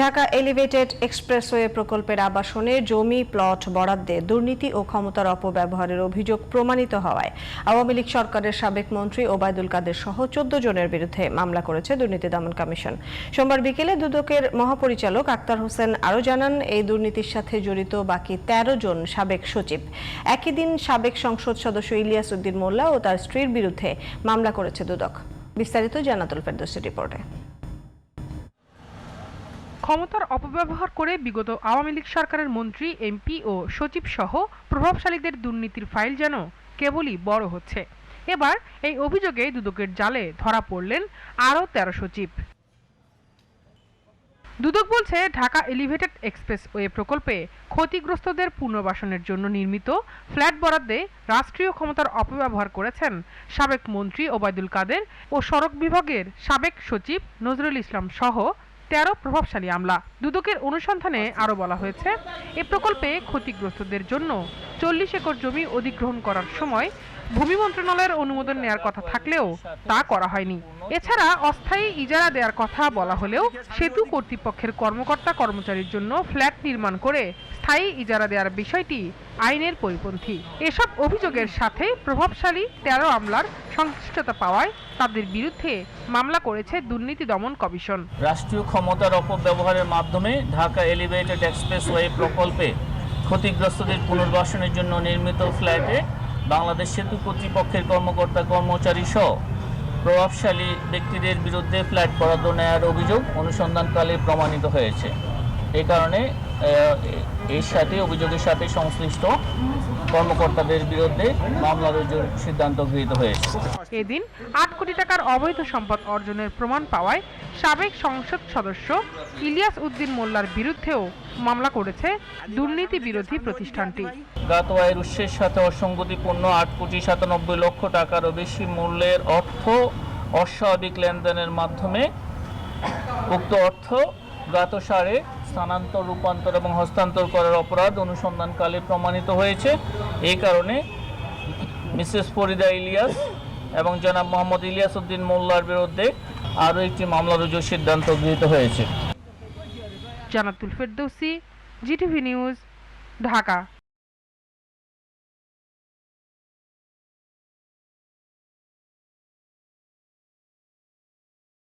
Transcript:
Dhaka elevated expressway প্রকল্পের আবাসনে জমি, প্লট বরাদ্দে দুর্নীতি ও ক্ষমতার অপব্যবহারের অভিযোগ প্রমাণিত হওয়ায় আওয়ামী লীগ সরকারের সাবেক মন্ত্রী ওবায়দুল কাদের সহ চোদ্দ জনের বিরুদ্ধে মামলা করেছে দুর্নীতি দমন কমিশন। সোমবার বিকেলে দুদকের মহাপরিচালক আক্তার হোসেন আরও জানান, এই দুর্নীতির সাথে জড়িত বাকি ১৩ জন সাবেক সচিব। একই দিন সাবেক সংসদ সদস্য ইলিয়াস উদ্দিন মোল্লা ও তার স্ত্রীর বিরুদ্ধে মামলা করেছে দুদক। বিস্তারিত জানাতুল ফেরদৌসি রিপোর্টে। ক্ষমতার অপব্যবহার করে বিগত আওয়ামী লীগ সরকারের মন্ত্রী, এমপি ও সচিব সহ প্রভাবশালীদের দুর্নীতির ফাইল যেন কেবলই বড় হচ্ছে। এবার এই অভিযোগে দুদকের জালে ধরা পড়লেন আরও তেরো সচিব। দুদক বলছে, ঢাকা এলিভেটেড এক্সপ্রেসওয়ে প্রকল্পে ক্ষতিগ্রস্তদের পুনর্বাসনের জন্য নির্মিত ফ্ল্যাট বরাদ্দে রাষ্ট্রীয় ক্ষমতার অপব্যবহার করেছেন সাবেক মন্ত্রী ওবায়দুল কাদের ও সড়ক বিভাগের সাবেক সচিব নজরুল ইসলাম সহ তেরো প্রভাবশালী আমলা। দুদকের অনুসন্ধানে আরও বলা হয়েছে এ প্রকল্পে ক্ষতিগ্রস্তদের জন্য চল্লিশ একর জমি অধিগ্রহণ করার সময় ভূমি মন্ত্রণালয়ের অনুমোদন নেয়ার কথা থাকলেও তা করা হয়নি। এছাড়া অস্থায়ী ইজারা দেওয়ার কথা বলা হলেও সেতু কর্তৃপক্ষের কর্মকর্তা কর্মচারীর জন্য ফ্ল্যাট নির্মাণ করে স্থায়ী ইজারা দেওয়ার বিষয়টি আইনের পরিপন্থী। এসব অভিযোগের সাথে প্রভাবশালী তেরো আমলার সংশ্লিষ্টতা পাওয়ায় তাদের বিরুদ্ধে মামলা করেছে দুর্নীতি দমন কমিশন। রাষ্ট্রীয় ক্ষমতার অপব্যবহারের মাধ্যমে ঢাকা এলিভেটেড এক্সপ্রেসওয়ে প্রকল্পে ক্ষতিগ্রস্তদের পুনর্বাসনের জন্য নির্মিত ফ্ল্যাটে বাংলাদেশ সেতু কর্তৃপক্ষের কর্মকর্তা কর্মচারী সহ প্রভাবশালী ব্যক্তিদের বিরুদ্ধে ফ্ল্যাট বরাদ্দ নেয়ার অভিযোগ অনুসন্ধানকালে প্রমাণিত হয়েছে। এই কারণে এর সাথে অভিযোগের সাথে সংশ্লিষ্ট কর্মকর্তাদের বিরুদ্ধে মামলা রুজুর সিদ্ধান্ত গৃহীত হয়েছে। এদিন আট কোটি টাকার অবৈধ সম্পদ অর্জনের প্রমাণ পাওয়ায় সাবেক সংসদ সদস্য ইলিয়াস উদ্দিন মোল্লার বিরুদ্ধেও মামলা করেছে দুর্নীতি বিরোধী প্রতিষ্ঠানটি। গাত আয়ের উৎসের সাথে অসঙ্গতিপূর্ণ আট কোটি সাতানব্বই লক্ষ টাকারও বেশি মূল্যের অর্থ অস্বাভাবিক লেনদেনের মাধ্যমে উক্ত অর্থ গাত সারে স্থানান্তর, রূপান্তর এবং হস্তান্তর করার অপরাধ অনুসন্ধানকালে প্রমাণিত হয়েছে। এই কারণে মিসেস ফরিদা ইলিয়াস এবং জনাব মোহাম্মদ ইলিয়াস উদ্দিন মোল্লার বিরুদ্ধে আরও একটি মামলা রুজুর সিদ্ধান্ত গৃহীত হয়েছে। Jannatul Ferdousi, GTV news, Dhaka.